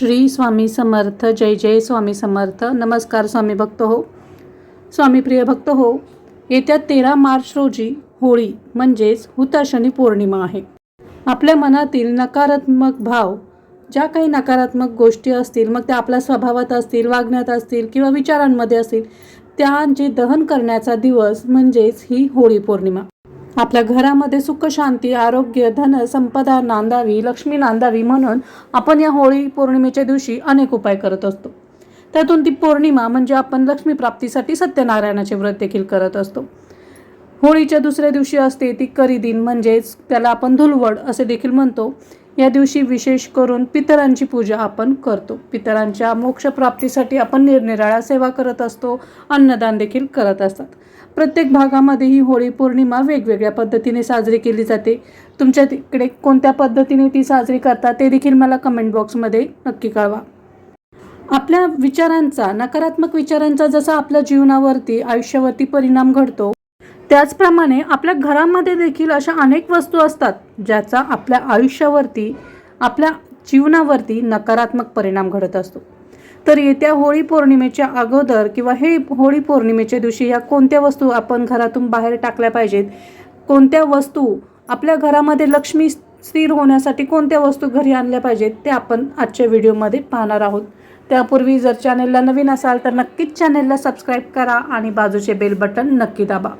श्री स्वामी समर्थ जय जय स्वामी समर्थ. नमस्कार स्वामी भक्त हो. स्वामी प्रिय भक्त हो येत्या तेरा मार्च रोजी होळी म्हणजेच हुताशनी पौर्णिमा आहे. आपल्या मनातील नकारात्मक भाव ज्या काही नकारात्मक गोष्टी असतील मग त्या आपल्या स्वभावात असतील वागण्यात असतील किंवा विचारांमध्ये असतील त्यांचे दहन करण्याचा दिवस म्हणजेच ही होळी पौर्णिमा. आपल्या घरामध्ये सुख शांती आरोग्य धन संपदा नांदावी लक्ष्मी नांदावी म्हणून आपण या होळी पौर्णिमेच्या दिवशी अनेक उपाय करत असतो. त्यातून ती पौर्णिमा म्हणजे आपण लक्ष्मी प्राप्तीसाठी सत्यनारायणाचे व्रत देखील करत असतो. होळीच्या दुसऱ्या दिवशी असते ती करी दिन म्हणजेच त्याला आपण धुलवड असे देखील म्हणतो. या दिवशी विशेष करून पितरांची पूजा आपण करतो. पितरांच्या मोक्षप्राप्तीसाठी आपण निरनिराळ्या सेवा करत असतो अन्नदान देखील करत असतात. प्रत्येक भागामध्ये ही होळी पौर्णिमा वेगवेगळ्या पद्धतीने साजरी केली जाते. तुमच्या तिकडे कोणत्या पद्धतीने ती साजरी करतात ते देखील मला कमेंट बॉक्समध्ये नक्की कळवा. आपल्या विचारांचा नकारात्मक विचारांचा जसा आपल्या जीवनावरती आयुष्यावरती परिणाम घडतो त्याचप्रमाणे आपल्या घरामध्ये देखील अशा अनेक वस्तू असतात ज्याचा आपल्या आयुष्यावरती आपल्या जीवनावरती नकारात्मक परिणाम घडत असतो. तर येत्या होळी पौर्णिमेच्या अगोदर किंवा हे होळी पौर्णिमेच्या दिवशी या कोणत्या वस्तू आपण घरातून बाहेर टाकल्या पाहिजेत? कोणत्या वस्तू आपल्या घरामध्ये लक्ष्मी स्थिर होण्यासाठी कोणत्या वस्तू घरी आणल्या पाहिजेत? ते आपण आजच्या व्हिडिओमध्ये पाहणार आहोत. त्यापूर्वी जर चॅनेलला नवीन असाल तर नक्कीच चॅनेलला सबस्क्राईब करा आणि बाजूचे बेल बटन नक्की दाबा.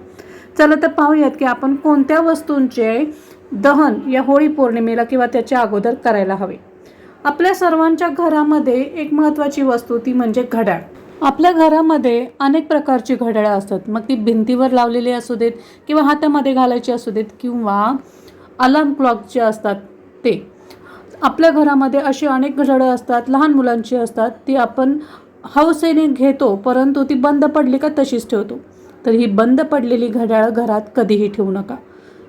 चला तर पाहूयात की आपण कोणत्या वस्तूंचे दहन या होळी पौर्णिमेला किंवा त्याच्या अगोदर करायला हवे. आपल्या सर्वांच्या घरामध्ये एक महत्त्वाची वस्तू ती म्हणजे घड्याळ. आपल्या घरामध्ये अनेक प्रकारची घड्याळं असतात. मग ती भिंतीवर लावलेली असू देत किंवा हातामध्ये घालायची असू देत किंवा अलार्म क्लॉक जे असतात ते. आपल्या घरामध्ये अशी अनेक घड्याळं असतात लहान मुलांची असतात ती आपण हौसेने घेतो परंतु ती बंद पडली का तशीच ठेवतो. तर ही बंद पडलेली घड्याळ घरात कधीही ठेवू नका.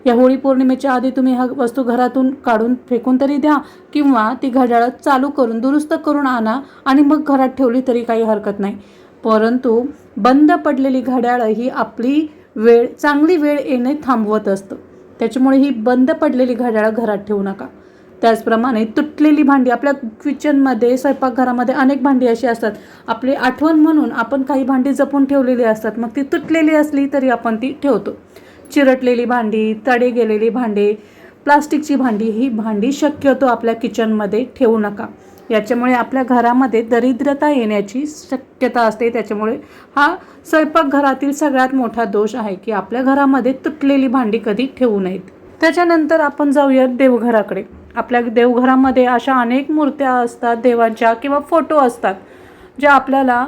या होळी पौर्णिमेच्या आधी तुम्ही ह्या वस्तू घरातून काढून फेकून तरी द्या किंवा ती घड्याळ चालू करून दुरुस्त करून आणा आणि मग घरात ठेवली तरी काही हरकत नाही. परंतु बंद पडलेली घड्याळ ही आपली वेळ चांगली वेळ येणे थांबवत असतं. त्याच्यामुळे ही बंद पडलेली घड्याळ घरात ठेवू नका. त्याचप्रमाणे तुटलेली भांडी आपल्या किचनमध्ये स्वयंपाकघरामध्ये अनेक भांडी अशी असतात. आपली आठवण म्हणून आपण काही भांडी जपून ठेवलेली असतात. मग ती तुटलेली असली तरी आपण ती ठेवतो. चिरटलेली भांडी तडे गेलेली भांडे प्लास्टिकची भांडी ही भांडी शक्यतो आपल्या किचनमध्ये ठेवू नका. याच्यामुळे आपल्या घरामध्ये दरिद्रता येण्याची शक्यता असते. त्याच्यामुळे हा स्वयंपाकघरातील सगळ्यात मोठा दोष आहे की आपल्या घरामध्ये तुटलेली भांडी कधी ठेवू नयेत. त्याच्यानंतर आपण जाऊयात देवघराकडे. आपल्या देवघरामध्ये अशा अनेक मूर्त्या असतात देवांच्या किंवा फोटो असतात ज्या आपल्याला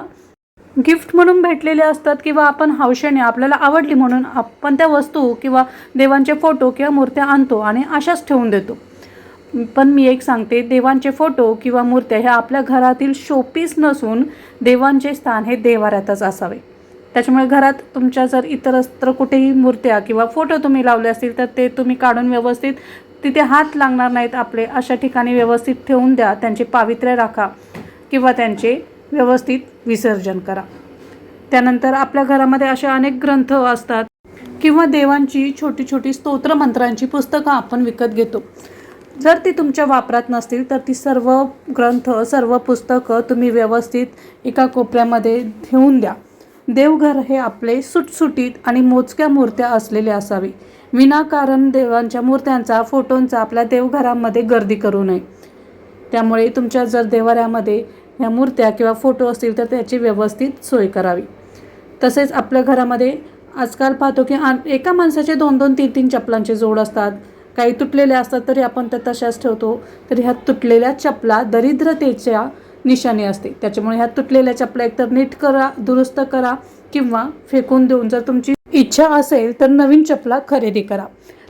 गिफ्ट म्हणून भेटलेले असतात किंवा आपण हौशेने आपल्याला आवडली म्हणून आपण त्या वस्तू किंवा देवांचे फोटो किंवा मूर्त्या आणतो आणि अशाच ठेवून देतो. पण मी एक सांगते देवांचे फोटो किंवा मूर्त्या ह्या आपल्या घरातील शोपीस नसून देवांचे स्थान हे देवाऱ्यातच असावे. त्याच्यामुळे घरात तुमच्या जर इतरत्र कुठेही मूर्त्या किंवा फोटो तुम्ही लावले असतील तर ते तुम्ही काढून व्यवस्थित तिथे हात लागणार नाहीत आपले. अशा ठिकाणी व्यवस्थित ठेवून द्या त्यांचे पावित्र्य राखा किंवा त्यांचे व्यवस्थित विसर्जन करा. त्यानंतर आपल्या घरामध्ये असे अनेक ग्रंथ असतात किंवा देवांची छोटी छोटी स्तोत्र मंत्रांची पुस्तकं आपण विकत घेतो. जर ती तुमच्या वापरात नसतील तर ती सर्व ग्रंथ सर्व पुस्तकं तुम्ही व्यवस्थित एका कोपऱ्यामध्ये ठेवून द्या. देवघर हे आपले सुटसुटीत आणि मोजक्या मूर्त्या असलेले असावे. विनाकारण देवांच्या मूर्त्यांचा फोटोंचा आपल्या देवघरामध्ये गर्दी करू नये. त्यामुळे तुमच्या जर देवाऱ्यामध्ये ह्या मूर्त्या किंवा फोटो असतील तर त्याची व्यवस्थित सोय करावी. तसेच आपल्या घरामध्ये आजकाल पाहतो की आ एका माणसाचे दोन दोन तीन तीन चपलांचे जोड असतात. काही तुटलेले असतात तरी आपण त्या तशाच ठेवतो. तर ह्या तुटलेल्या चपला दरिद्रतेच्या निशाणी असते. त्याच्यामुळे ह्या तुटलेल्या चपला एकतर नीट करा दुरुस्त करा किंवा फेकून देऊन जर तुमची इच्छा असेल तर नवीन चपला खरेदी करा.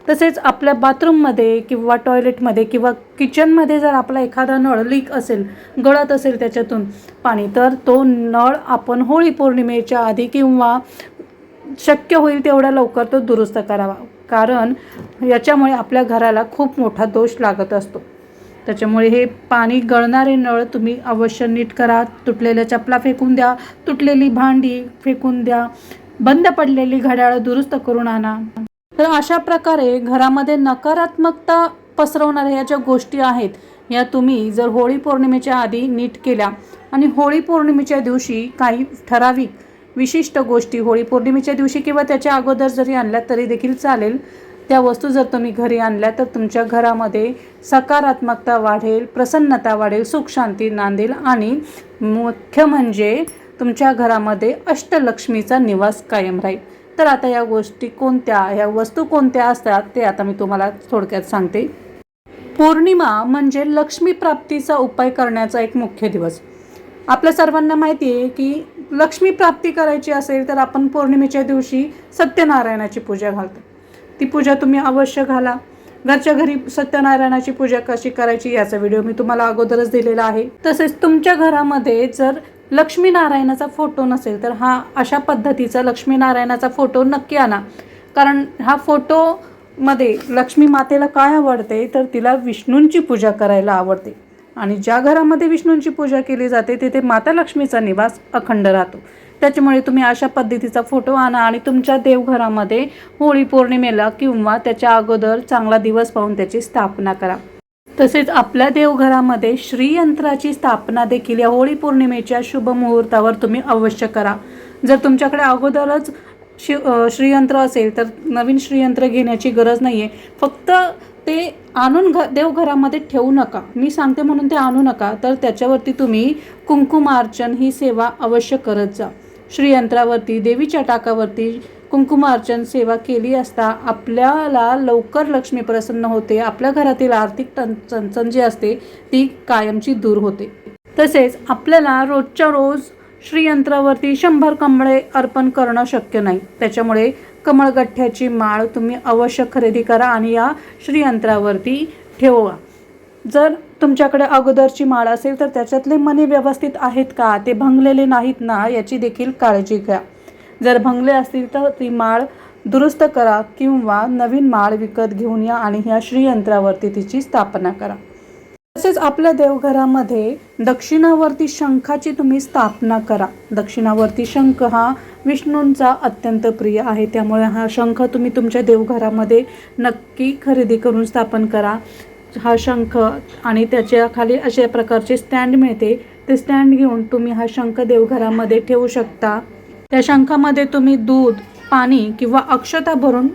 तसेच आपल्या बाथरूममध्ये किंवा टॉयलेटमध्ये किंवा किचनमध्ये जर आपला एखादा नळ लीक असेल गळत असेल त्याच्यातून पाणी तर तो नळ आपण होळी पौर्णिमेच्या आधी किंवा शक्य होईल तेवढ्या लवकर तो दुरुस्त करावा. कारण याच्यामुळे आपल्या घराला खूप मोठा दोष लागत असतो. त्याच्यामुळे हे पाणी गळणारे नळ तुम्ही अवश्य नीट करा. तुटलेल्या चपला फेकून द्या तुटलेली भांडी फेकून द्या बंद पडलेली घड्याळ दुरुस्त करून आणा. तर अशा प्रकारे घरामध्ये नकारात्मकता पसरवणाऱ्या ह्या ज्या गोष्टी आहेत या तुम्ही जर होळी पौर्णिमेच्या आधी नीट केल्या आणि होळी पौर्णिमेच्या दिवशी काही ठराविक विशिष्ट गोष्टी होळी पौर्णिमेच्या दिवशी किंवा त्याच्या अगोदर जरी आणल्या तरी देखील चालेल. त्या वस्तू जर तुम्ही घरी आणल्या तर तुमच्या घरामध्ये सकारात्मकता वाढेल प्रसन्नता वाढेल सुख शांती नांदेल आणि मुख्य म्हणजे तुमच्या घरामध्ये अष्टलक्ष्मीचा निवास कायम राहील. तर आता या गोष्टी कोणत्या या वस्तू कोणत्या असतात ते आता मी तुम्हाला थोडक्यात सांगते. पौर्णिमा म्हणजे लक्ष्मी प्राप्तीचा उपाय करण्याचा एक मुख्य दिवस. आपल्या सर्वांना माहिती आहे की लक्ष्मी प्राप्ती करायची असेल तर आपण पौर्णिमेच्या दिवशी सत्यनारायणाची पूजा घालतो. ती पूजा तुम्ही अवश्य घाला. घरच्या घरी सत्यनारायणाची पूजा कशी करायची याचा व्हिडिओ मी तुम्हाला अगोदरच दिलेला आहे. तसेच तुमच्या घरामध्ये जर लक्ष्मीनारायणाचा फोटो नसेल तर हा अशा पद्धतीचा लक्ष्मीनारायणाचा फोटो नक्की आणा. कारण हा फोटो मध्ये लक्ष्मी मातेला काय आवडते तर तिला विष्णूंची पूजा करायला आवडते. आणि ज्या घरामध्ये विष्णूंची पूजा केली जाते तिथे माता लक्ष्मीचा निवास अखंड राहतो. त्याच्यामुळे तुम्ही अशा पद्धतीचा फोटो आणा आणि तुमच्या देवघरामध्ये होळी पौर्णिमेला किंवा त्याच्या अगोदर चांगला दिवस पाहून त्याची स्थापना करा. तसेच आपल्या देवघरामध्ये श्रीयंत्राची स्थापना देखील या होळी पौर्णिमेच्या शुभ मुहूर्तावर तुम्ही अवश्य करा. जर तुमच्याकडे अगोदरच शि श्रीयंत्र असेल तर नवीन श्रीयंत्र घेण्याची गरज नाही आहे फक्त ते आणून घ देवघरामध्ये ठेवू नका. मी सांगते म्हणून ते आणू नका. तर त्याच्यावरती तुम्ही कुंकुमार्चन ही सेवा अवश्य करत जा. श्रीयंत्रावरती देवीच्या टाकावरती कुंकुमार्चन सेवा केली असता आपल्याला लवकर लक्ष्मी प्रसन्न होते. आपल्या घरातील आर्थिक टं चणचण जी असते ती कायमची दूर होते. तसेच आपल्याला रोजच्या रोज श्रीयंत्रावरती शंभर कमळे अर्पण करणं शक्य नाही. त्याच्यामुळे कमळगठ्ठ्याची माळ तुम्ही अवश्य खरेदी करा आणि या श्रीयंत्रावरती ठेवा जर तुमच्याकडे अगोदरची माळ असेल तर त्याच्यातले मणी व्यवस्थित आहेत का? ते भंगलेले नाहीत ना? याची देखील काळजी घ्या. जर भंगले असतील तर ती माळ दुरुस्त करा किंवा नवीन माळ विकत घेऊन या आणि ह्या श्रीयंत्रावरती तिची स्थापना करा. तसेच आपल्या देवघरामध्ये दक्षिणावरती शंखाची तुम्ही स्थापना करा. दक्षिणावरती शंख हा विष्णूंचा अत्यंत प्रिय आहे. त्यामुळे हा शंख तुम्ही तुमच्या देवघरामध्ये नक्की खरेदी करून स्थापन करा. हा शंख आणि त्याच्याखाली अशा प्रकारचे स्टँड मिळते. ते स्टँड घेऊन तुम्ही हा शंख देवघरामध्ये ठेवू शकता. त्या शंखामध्ये तुम्ही दूध पाणी किंवा अक्षता भरून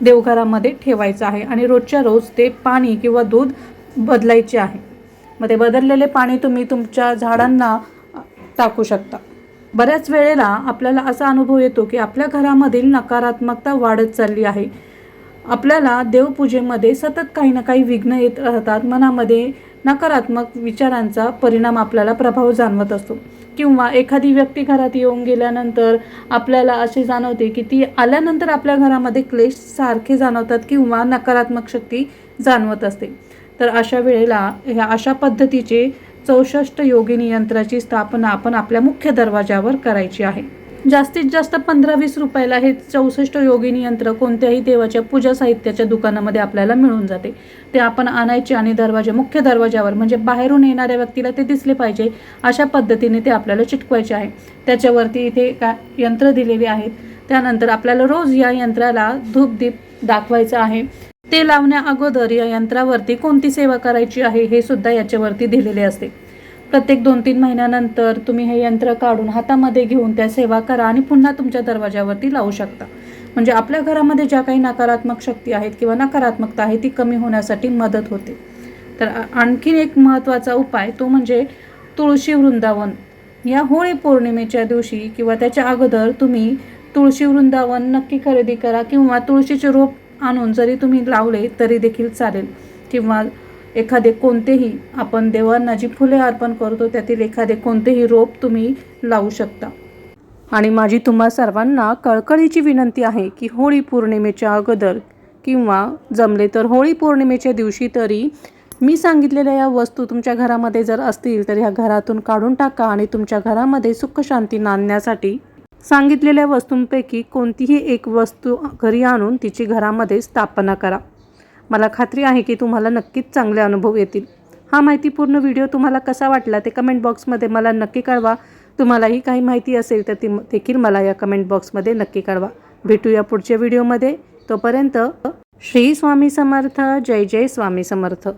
देवघरामध्ये ठेवायचं आहे आणि रोजच्या रोज ते पाणी किंवा दूध बदलायचे आहे. मग ते बदललेले पाणी तुम्ही तुमच्या झाडांना टाकू शकता. बऱ्याच वेळेला आपल्याला असा अनुभव येतो की आपल्या घरामधील नकारात्मकता वाढत चालली आहे. आपल्याला देवपूजेमध्ये सतत काही ना काही विघ्न येत राहतात. मनामध्ये नकारात्मक विचारांचा परिणाम आपल्याला प्रभाव जाणवत असतो. किंवा एखादी व्यक्ती घरात येऊन गेल्यानंतर आपल्याला असे जाणवते की ती आल्यानंतर आपल्या घरामध्ये क्लेश सारखे जाणवतात किंवा नकारात्मक शक्ती जाणवत असते. तर अशा वेळेला ह्या अशा पद्धतीचे चौसष्ट योगिनी यंत्राची स्थापना आपण आपल्या मुख्य दरवाजावर करायची आहे. जास्तीत जास्त पंधरा वीस रुपयाला हे चौसष्ट योगिनी यंत्र कोणत्याही देवाच्या पूजा साहित्याच्या दुकानामध्ये आपल्याला मिळून जाते. ते आपण आणायचे आणि दरवाजा मुख्य दरवाजावर म्हणजे बाहेरून येणाऱ्या व्यक्तीला ते दिसले पाहिजे अशा पद्धतीने ते आपल्याला चिटकवायचे आहे. त्याच्यावरती इथे का यंत्र दिलेली आहेत. त्यानंतर आपल्याला रोज या यंत्राला धूपदीप दाखवायचं आहे. ते लावण्या अगोदर या यंत्रावरती कोणती सेवा करायची आहे हे सुद्धा याच्यावरती दिलेले असते. प्रत्येक दोन तीन महिन्यानंतर तुम्ही हे यंत्र काढून हातामध्ये घेऊन त्या सेवा करा आणि पुन्हा तुमच्या दरवाजावरती लावू शकता. म्हणजे आपल्या घरामध्ये ज्या काही नकारात्मक शक्ती आहेत किंवा नकारात्मकता आहे ती कमी होण्यासाठी मदत होते. तर आणखीन एक महत्त्वाचा उपाय तो म्हणजे तुळशी वृंदावन. या होळी पौर्णिमेच्या दिवशी किंवा त्याच्या अगोदर तुम्ही तुळशी वृंदावन नक्की खरेदी करा किंवा तुळशीचे रोप आणून जरी तुम्ही लावले तरी देखील चालेल. किंवा एखादे कोणतेही आपण देवांना जी फुले अर्पण करतो त्यातील एखादे कोणतेही रोप तुम्ही लावू शकता. आणि माझी तुम्हा सर्वांना कळकळीची विनंती आहे की होळी पौर्णिमेच्या अगोदर किंवा जमले तर होळी पौर्णिमेच्या दिवशी तरी मी सांगितलेल्या या वस्तू तुमच्या घरामध्ये जर असतील तर ह्या घरातून काढून टाका आणि तुमच्या घरामध्ये सुखशांती नांदण्यासाठी सांगितलेल्या वस्तूंपैकी कोणतीही एक वस्तू घरी आणून तिची घरामध्ये स्थापना करा. मला खात्री आहे की तुम्हाला नक्कीच चांगले अनुभव येतील. हा माहितीपूर्ण व्हिडिओ तुम्हाला कसा वाटला ते कमेंट बॉक्समध्ये मला नक्की कळवा. तुम्हालाही काही माहिती असेल तर ती देखील मला या कमेंट बॉक्समध्ये नक्की कळवा. भेटूया पुढच्या व्हिडिओमध्ये. तोपर्यंत श्री स्वामी समर्थ जय जय स्वामी समर्थ.